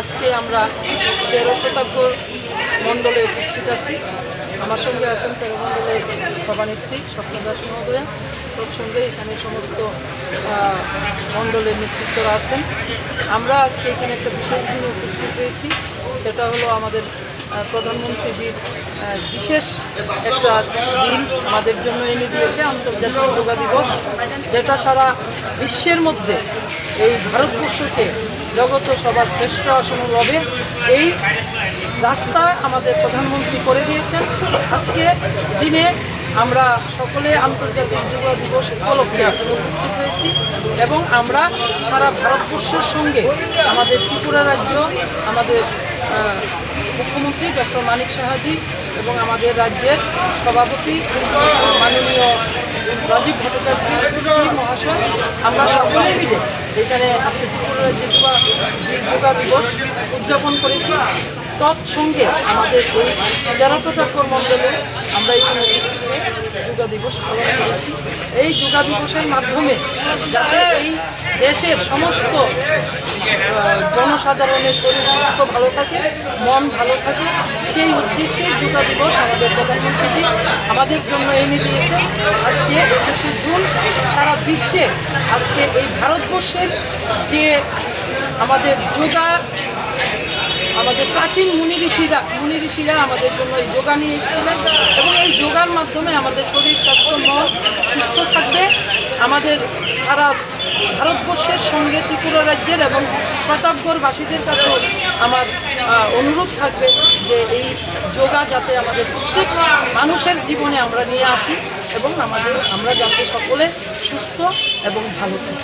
আজকে আমরা তেরো প্রতাপগড় মণ্ডলে উপস্থিত আছি। আমার সঙ্গে আছেন তেরো মণ্ডলের সভানেত্রী স্বপ্নদাস মহোদয়া। সঙ্গে এখানে সমস্ত মণ্ডলের নেতৃত্বরা আছেন। আমরা আজকে এখানে একটা বিশেষ দিনে উপস্থিত হয়েছি। সেটা হলো আমাদের প্রধানমন্ত্রীজির বিশেষ একটা দিন আমাদের জন্য এনে দিয়েছে, আন্তর্জাতিক যোগা দিবস। যেটা সারা বিশ্বের মধ্যে এই ভারতবর্ষকে জগত সবার শ্রেষ্ঠ আসন রবে এই রাস্তা আমাদের প্রধানমন্ত্রী করে দিয়েছেন। আজকে দিনে আমরা সকলে আন্তর্জাতিক যোগা দিবস উপলক্ষে উপস্থিত হয়েছি এবং আমরা সারা ভারতবর্ষের সঙ্গে আমাদের ত্রিপুরা রাজ্য, আমাদের মুখ্যমন্ত্রী ডক্টর মানিক সাহাজি এবং আমাদের রাজ্যের সভাপতি মাননীয় রাজীব ভট্টাচার্য আমরা সকলে মিলে এখানে আজকে ত্রিপুরা যোগা দিবস উদযাপন করেছি, তৎসঙ্গে আমাদের এই তেরো প্রতাপকর মণ্ডলে আমরা এখানে যোগা দিবস পালন করেছি। এই যোগা দিবসের মাধ্যমে যাতে এই দেশের সমস্ত জনসাধারণের শরীর সুস্থ ভালো থাকে, মন ভালো থাকে, সেই উদ্দেশ্যে যোগা দিবস আমাদের প্রধানমন্ত্রীজি আমাদের জন্য এনে দিয়েছে আজকে একুশে জুন বিশ্বে আজকে এই ভারতবর্ষের যে আমাদের যোগা, আমাদের প্রাচীন মুনি ঋষিরা মুনি ঋষিরা আমাদের জন্য এই যোগা নিয়ে এসেছিলেন এবং এই যোগার মাধ্যমে আমাদের শরীর স্বাস্থ্য মন সুস্থ থাকবে। আমাদের সারা ভারতবর্ষের সঙ্গে ত্রিপুরা রাজ্যের এবং প্রতাপগড়বাসীদের কাছেও আমার অনুরোধ থাকবে যে এই যোগা যাতে আমাদের প্রত্যেক মানুষের জীবনে আমরা নিয়ে আসি। এবং আমাদের আমরা যাতে সকলে সুস্থ এবং ভালো থাকি।